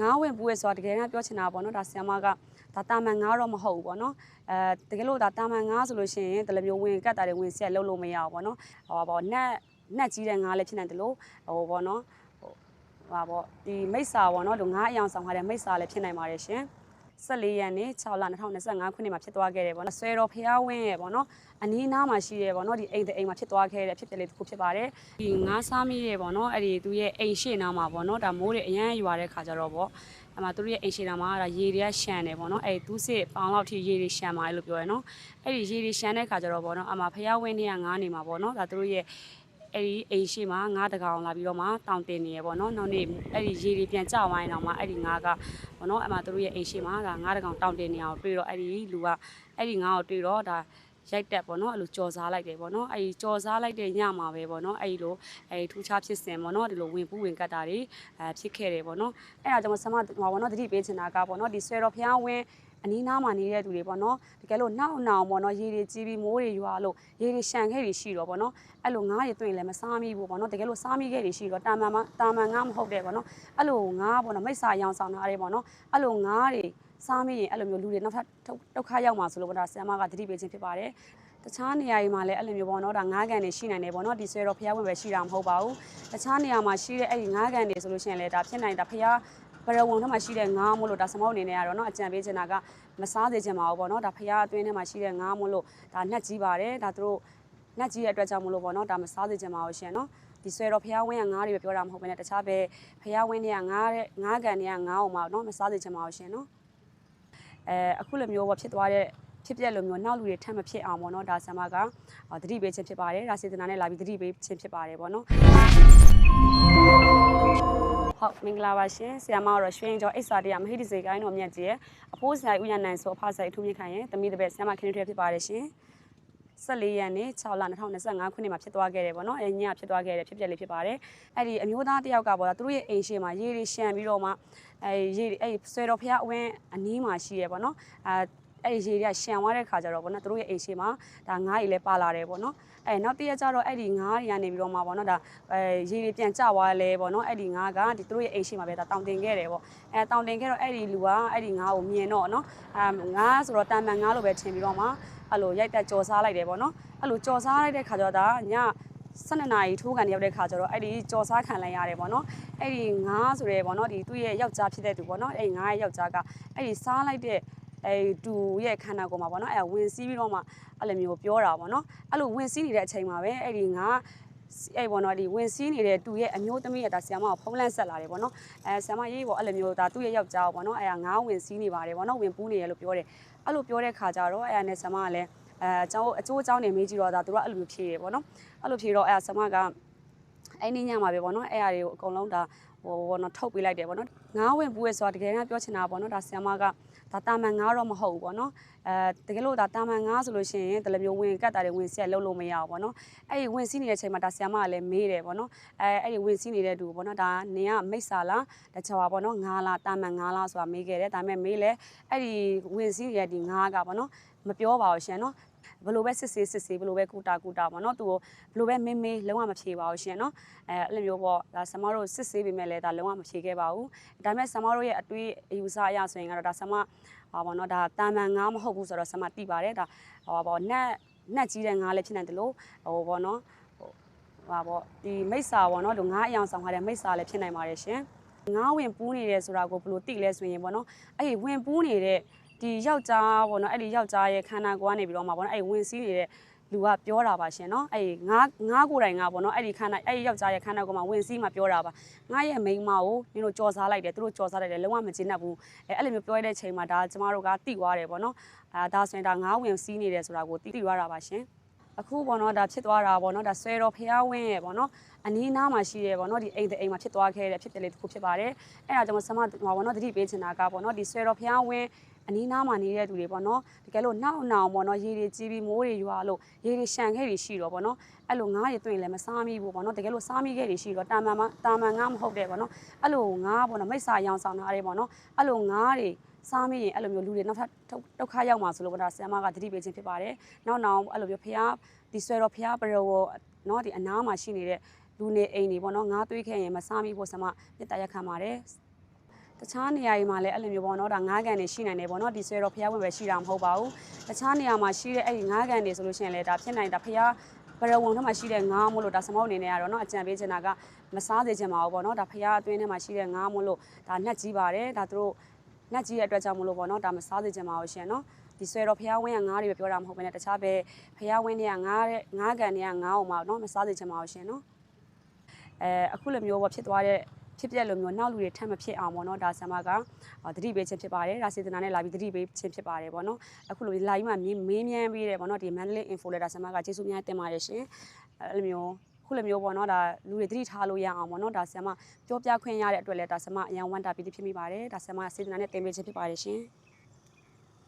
ငါးဝင်ပူရဲဆိုတာတကယ်တမ်းပြောချင်တာပေါ့နော်ဒါဆီယမကဒါတာမန်ငါးတော့မဟုတ်ဘူးပေါ့နော်အဲတကယ်လို့ဒါတာမန်ငါးဆိုလို့ရှိရင်တလည်းမျိုးဝင်ကတ်တာတွေဝင်ဆက်လုံးလို့မရဘူးပေါ့နော်ဟောပေါ့နက်နက်ကြီးတဲ့ငါးလည်းဖြစ်နိုင်တယ်လို့ဟိုပေါ့နော်ဟိုဟာပေါ့ဒီမိစ္ဆာပေါ့နော်ဒီငါးအယောင်ဆောင်ထားတဲ့မိစ္ဆာလည်းဖြစ်နိုင်ပါတယ်ရှင် 14ရက်နေ့6လ2025ခုနှစ်မှာဖြစ်သွားခဲ့တယ်ပေါ့နော်ဆွဲတော်ဖျားဝင်းရဲ့ပေါ့နော်အနီးနားမှာရှိတယ်ပေါ့နော်ဒီအိမ်တဲ့အိမ်မှာဖြစ်သွားခဲ့တဲ့ဖြစ်ပျက်လေးတစ်ခုဖြစ်ပါတယ်ဒီငါးစားမိရဲ့ပေါ့နော်အဲ့ဒီသူရဲ့အိမ်ရှေ့နားမှာပေါ့နော်ဒါမိုးတွေအရန်ရွာတဲ့ခါကြတော့ပေါ့အမသူတို့ရဲ့အိမ်ရှေ့နားမှာဒါရေတွေကရှန်တယ်ပေါ့နော်အဲ့ဒီသူ့စစ်ပေါင်လောက်ထိရေတွေရှန်ပါတယ်လို့ပြောရနော်အဲ့ဒီရေတွေရှန်တဲ့ခါကြတော့ပေါ့နော်အမဖျားဝင်းနေကငါးနေမှာပေါ့နော်ဒါသူတို့ရဲ့ အဲ့ဒီအိမ်ရှိမှာငါးတကောင်လာပြီးတော့မှတောင်တင်နေရပေါ့နော်နောက်နေ့အဲ့ဒီရေတွေပြန်ကျဝိုင်းတော့မှအဲ့ဒီငါးကပေါ့နော်အမှသူတို့ရဲ့အိမ်ရှိမှာဒါငါးတကောင်တောင်တင်နေအောင်တွေ့တော့အဲ့ဒီလူကအဲ့ဒီငါးကိုတွေ့တော့ဒါရိုက်တက်ပေါ့နော်အဲ့လိုကြော်စားလိုက်တယ်ပေါ့နော်အဲ့ဒီကြော်စားလိုက်တဲ့ညမှာပဲပေါ့နော်အဲ့ဒီလိုအဲ့ဒီထူးခြားဖြစ်စဉ်ပေါ့နော်ဒီလိုဝင်ပူးဝင်ကတ်တာတွေအဲဖြစ်ခဲ့တယ်ပေါ့နော်အဲ့ဒါကြောင့်ဆမဟောပေါ့နော်တတိပေးချင်တာကပေါ့နော်ဒီဆွဲတော်ဖျားဝင်း အနီးနားမှာနေတဲ့သူတွေပေါ့နော်တကယ်လို့နောက်နောင်ပေါ့နော်ရေတွေကြီးပြီးမိုးတွေရွာလို့ရေတွေရှန်ခဲ့တွေရှိတော့ပေါ့နော်အဲ့လိုငားတွေတွေ့ရင်လည်းမစားမိဘူးပေါ့နော်တကယ်လို့စားမိခဲ့တွေရှိတော့တာမန်မတာမန်ငားမဟုတ်တယ်ပေါ့နော်အဲ့လိုငားပေါ့နော်မိစ္ဆာရောင်ဆောင်ထားတယ်ပေါ့နော်အဲ့လိုငားတွေစားမိရင်အဲ့လိုမျိုးလူတွေနောက်ထပ်ဒုက္ခရောက်မှာဆိုလို့ပေါ့ဒါဆရာမကတတိပေးခြင်းဖြစ်ပါတယ်တခြားနေရာတွေမှာလည်းအဲ့လိုမျိုးပေါ့နော်ဒါငားကန်တွေရှိနိုင်တယ်ပေါ့နော်ဒီဆွဲတော့ဖျားဝင်ပဲရှိတာမဟုတ်ပါဘူးတခြားနေရာမှာရှိတဲ့အဲ့ဒီငားကန်တွေဆိုလို့ရှိရင်လည်းဒါဖြစ်နိုင်တာဖျား ဘရဝုံထဲမှာရှိတဲ့ငားမို့လို့ဒါစမောက်အနေနဲ့ကတော့เนาะအကြံပေးချင်တာကမစားစေချင်ပါဘူးပေါ့เนาะဒါဖျားအတွင်းထဲမှာရှိတဲ့ငားမို့လို့ဒါနှက်ကြီးပါတယ်ဒါသူတို့နှက်ကြီးတဲ့အတွက်ကြောင့်မို့လို့ပေါ့เนาะဒါမစားစေချင်ပါဘူးရှင်เนาะဒီဆွဲတော့ဖျားဝင်းကငားတွေပဲပြောတာမဟုတ်ဘဲနဲ့တခြားပဲဖျားဝင်းတွေကငားတဲ့ငားကန်တွေကငားအောင်မှာเนาะမစားစေချင်ပါဘူးရှင်เนาะအဲအခုလိုမျိုးပေါ့ဖြစ်သွားတဲ့ဖြစ်ပြက်လိုမျိုးနောက်လူတွေထပ်မဖြစ်အောင်ပေါ့เนาะဒါဆံမကတတိပေးခြင်းဖြစ်ပါတယ်ဒါစေတနာနဲ့လာပြီးတတိပေးခြင်းဖြစ်ပါတယ်ပေါ့เนาะ ဟုတ်မင်္ဂလာပါရှင်ဆရာမကတော့ရွှေရင်ကျော်အိတ်စာတရားမဟိတစေကိုင်းတော်မြတ်ကြီးရဲ့အဖိုးဆိုင်ဥယျာဉ်နိုင်ဆိုအဖဆိုင်အထူးမြင့်ခိုင်ရဲ့တမိတပည့်ဆရာမခင်းထွေးဖြစ်ပါတယ်ရှင်14ရက်နေ့6လ2025ခုနှစ်မှာဖြစ်သွားခဲ့တယ်ပေါ့နော်အဲညဖြစ်သွားခဲ့တဲ့ဖြစ်ပျက်လေးဖြစ်ပါတယ်အဲ့ဒီအမျိုးသားတယောက်ကပေါ့သူတို့ရဲ့အိမ်ရှိမှာရေတွေရှံပြီးတော့မှအဲရေတွေအဲ့ဆွဲတော်ဖျားအဝင်းအနီးမှာရှိရပေါ့နော်အဲ အဲ့ဒီရေတွေကရှံသွားတဲ့ခါကျတော့ပေါ့နော်သူတို့ရဲ့အိမ်ရှိမှာဒါငားကြီးလည်းပါလာတယ်ပေါ့နော်အဲနောက်တရက်ကျတော့အဲ့ဒီငားတွေကနေပြီးတော့မှပေါ့နော်ဒါအဲရေတွေပြန်ကျသွားလဲပေါ့နော်အဲ့ဒီငားကဒီသူတို့ရဲ့အိမ်ရှိမှာပဲဒါတောင်တင်ခဲ့တယ်ပေါ့အဲတောင်တင်ခဲ့တော့အဲ့ဒီလူကအဲ့ဒီငားကိုမြင်တော့နော်အဲငားဆိုတော့တန်မန်ငားလိုပဲထင်ပြီးတော့မှအဲ့လိုရိုက်တက်ကြော်စားလိုက်တယ်ပေါ့နော်အဲ့လိုကြော်စားလိုက်တဲ့ခါကျတော့ဒါည12နာရီထိုးကန်ရောက်တဲ့ခါကျတော့အဲ့ဒီကြော်စားခံလိုက်ရတယ်ပေါ့နော်အဲ့ဒီငားဆိုရဲပေါ့နော်ဒီသူ့ရဲ့ယောက်ျားဖြစ်တဲ့သူပေါ့နော်အဲ့ဒီငားရဲ့ယောက်ျားကအဲ့ဒီစားလိုက်တဲ့ အဲတူရဲ့ခန္ဓာကိုယ်မှာပေါ့နော်အဲဝင်စီးပြီးတော့မှအဲ့လိုမျိုးပြောတာပေါ့နော်အဲ့လိုဝင်စီးနေတဲ့အချိန်မှာပဲအဲ့ဒီငါအဲ့ပေါ့နော်ဒီဝင်စီးနေတဲ့တူရဲ့အမျိုးသမီးရဲ့ဒါဆီယမကိုဖုံးလန့်ဆက်လာတယ်ပေါ့နော်အဲဆီယမရေးပေါ့အဲ့လိုမျိုးဒါသူ့ရဲ့ယောက်ျားပေါ့နော်အဲငါဝင်စီးနေပါတယ်ပေါ့နော်ဝင်ပူးနေရလို့ပြောတယ်အဲ့လိုပြောတဲ့ခါကျတော့အဲနဲ့ဆီယမကလည်းအဲအကျောင်းအကျိုးအကြောင်းနေမေးကြည့်တော့ဒါသူကအဲ့လိုမျိုးဖြေတယ်ပေါ့နော်အဲ့လိုဖြေတော့အဲဆီယမကအဲ့ဒီညမှာပဲပေါ့နော်အဲ့အရာတွေကိုအကုန်လုံးဒါ ဟိုဘောနော်ထုတ်ပေးလိုက်တယ်ပေါ့နော်ငါးဝင်ပူးရဲဆိုတာတကယ်တမ်းပြောချင်တာပေါ့နော်ဒါဆီယမကဒါတာမန်ငါးတော့မဟုတ်ဘူးပေါ့နော်အဲတကယ်လို့ဒါတာမန်ငါးဆိုလို့ရှိရင်တလည်းမျိုးဝင်ကတ်တာတွေဝင်ဆက်လုံးလို့မရဘူးပေါ့နော်အဲ့ဒီဝင်စီးနေတဲ့အချိန်မှာဒါဆီယမကလည်းမေးတယ်ပေါ့နော်အဲအဲ့ဒီဝင်စီးနေတဲ့သူပေါ့နော်ဒါနင်ကမိတ်ဆာလားတချောပါပေါ့နော်ငါးလားတာမန်ငါးလားဆိုတာမေးခဲ့တယ်ဒါပေမဲ့မေးလဲအဲ့ဒီဝင်စီးနေတဲ့ဒီငါးကပေါ့နော်မပြောပါဘူးရှင်နော် ဘလို့ပဲစစ်ဆေးစစ်ဆေးဘလို့ပဲကူတာကူတာပေါ့နော်သူကိုဘလို့ပဲမေးမေးလုံးဝမဖြေပါဘူးရှင်နော်အဲအဲ့လိုမျိုးပေါ့ဒါဆမတို့စစ်ဆေးပေမဲ့လည်းဒါလုံးဝမဖြေခဲ့ပါဘူးဒါပေမဲ့ဆမတို့ရဲ့အတွေးအယူဆအရဆိုရင်ကတော့ဒါဆမဟာပေါ့နော်ဒါတာမန်ငါးမဟုတ်ဘူးဆိုတော့ဆမတိပါတယ်ဒါဟောပေါ့နက်နက်ကြီးတဲ့ငါးလည်းဖြစ်နိုင်တယ်လို့ဟိုပေါ့နော်ဟိုဟာပေါ့ဒီမိစ္ဆာပေါ့နော်ဒီငါးအယောင်ဆောင်ထားတဲ့မိစ္ဆာလည်းဖြစ်နိုင်ပါတယ်ရှင်ငါးဝင်ပူးနေတယ်ဆိုတာကိုဘယ်လိုသိလဲဆိုရင်ပေါ့နော်အဲ့ဒီဝင်ပူးနေတဲ့ ဒီယောက်ျားပေါ့နော်အဲ့ဒီယောက်ျားရဲ့ခန္ဓာကိုယ်ကနေပြီးတော့မှပေါ့နော်အဲ့ဝင်စည်းနေတဲ့လူကပြောတာပါရှင်နော်အဲ့ငါငါကိုယ်တိုင်ကပေါ့နော်အဲ့ဒီခန္ဓာအဲ့ဒီယောက်ျားရဲ့ခန္ဓာကိုယ်မှာဝင်စည်းမှာပြောတာပါငါရဲ့မိန်းမကိုနင်တို့ကြော်စားလိုက်တယ်သူတို့ကြော်စားလိုက်တယ်လုံးဝမကျေနပ်ဘူးအဲ့အဲ့လိုမျိုးပြောတဲ့ချိန်မှာဒါကျမတို့ကတိသွားတယ်ပေါ့နော်အာဒါဆိုရင်ဒါငါဝင်စည်းနေတယ်ဆိုတာကိုတိတိသွားတာပါရှင်အခုပေါ့နော်ဒါဖြစ်သွားတာပေါ့နော်ဒါဆွဲတော်ဖျားဝင်းရဲ့ပေါ့နော်အနီးနားမှာရှိတယ်ပေါ့နော်ဒီအိမ်တဲ့အိမ်မှာဖြစ်သွားခဲ့တဲ့ဖြစ်တယ်လေတစ်ခုဖြစ်ပါတယ်အဲ့ဒါကြောင့်ဆမပေါ့နော်တတိပေးချင်တာကပေါ့နော်ဒီဆွဲတော်ဖျားဝင်း အနီးနားမှာနေတဲ့သူတွေပေါ့နော်တကယ်လို့နောက်နောင်ပေါ့နော်ရေတွေကြီးပြီးမိုးတွေရွာလို့ရေတွေရှန်ခဲ့တွေရှိတော့ပေါ့နော်အဲ့လိုငားတွေတွေ့ရင်လည်းမစားမိဘူးပေါ့နော်တကယ်လို့စားမိခဲ့တွေရှိတော့တာမန်တာမန်ငားမဟုတ်တဲ့ပေါ့နော်အဲ့လိုငားပေါ့နော်မိစ္ဆာရောင်ဆောင်ထားတယ်ပေါ့နော်အဲ့လိုငားတွေစားမိရင်အဲ့လိုမျိုးလူတွေနောက်ထပ်ဒုက္ခရောက်မှာဆိုလို့ပေါ့ဒါဆရာမကတတိပေးခြင်းဖြစ်ပါတယ်နောက်နောက်အဲ့လိုမျိုးဖျားဒီဆွဲတော့ဖျားပရောเนาะဒီအနားမှာရှိနေတဲ့လူနေအိမ်တွေပေါ့နော်ငားသွေးခဲ့ရင်မစားမိဖို့ဆရာမမြတ်တရက်ခံပါတယ် တခြားနေရာတွေမှာလည်းအဲ့လိုမျိုးပေါ့နော်ဒါငါးကန်တွေရှိနိုင်တယ်ပေါ့နော်ဒီဆွဲတော့ဖျားဝင်ပဲရှိတာမဟုတ်ပါဘူးတခြားနေရာမှာရှိတဲ့အဲ့ဒီငါးကန်တွေဆိုလို့ရှိရင်လည်းဒါဖြစ်နိုင်တာဖျားဘရဝုံထဲမှာရှိတဲ့ငါးမို့လို့ဒါစမောက်အနေနဲ့ကတော့เนาะအကြံပေးချင်တာကမစားစေချင်ပါဘူးပေါ့เนาะဒါဖျားအတွင်းထဲမှာရှိတဲ့ငါးမို့လို့ဒါနှက်ကြီးပါတယ်ဒါသူတို့နှက်ကြီးရဲ့အတွက်ကြောင့်မို့လို့ပေါ့เนาะဒါမစားစေချင်ပါဘူးရှင်เนาะဒီဆွဲတော့ဖျားဝင်းကငါးတွေပဲပြောတာမဟုတ်ဘဲနဲ့တခြားပဲဖျားဝင်းတွေကငါးတဲ့ငါးကန်တွေကငါးအောင်မှာเนาะမစားစေချင်ပါဘူးရှင်เนาะ အဲအခုလိုမျိုးပေါ့ဖြစ်သွားတဲ့ ဖြစ်ပျက်လိုမျိုးနောက်လူတွေထပ်မဖြစ်အောင်ပေါ့နော်ဒါဆမ်မကအော်တတိပေးခြင်းဖြစ်ပါတယ်ဒါစေတနာနဲ့လာပြီးတတိပေးခြင်းဖြစ်ပါတယ်ပေါ့နော်အခုလိုလာပြီးမှမင်းမင်းမြန်းပေးတယ်ပေါ့နော်ဒီ Mandalay Info လက်ဒါဆမ်မကကျေးဇူးများတင်ပါတယ်ရှင်အဲလိုမျိုးခုလိုမျိုးပေါ့နော်ဒါလူတွေတတိထားလို့ရအောင်ပေါ့နော်ဒါဆမ်မပြောပြခွင့်ရတဲ့အတွက်လည်းဒါဆမ်မအရန်ဝမ်းတာပြီးဖြစ်မိပါတယ်ဒါဆမ်မစေတနာနဲ့တင်ပေးခြင်းဖြစ်ပါတယ်ရှင်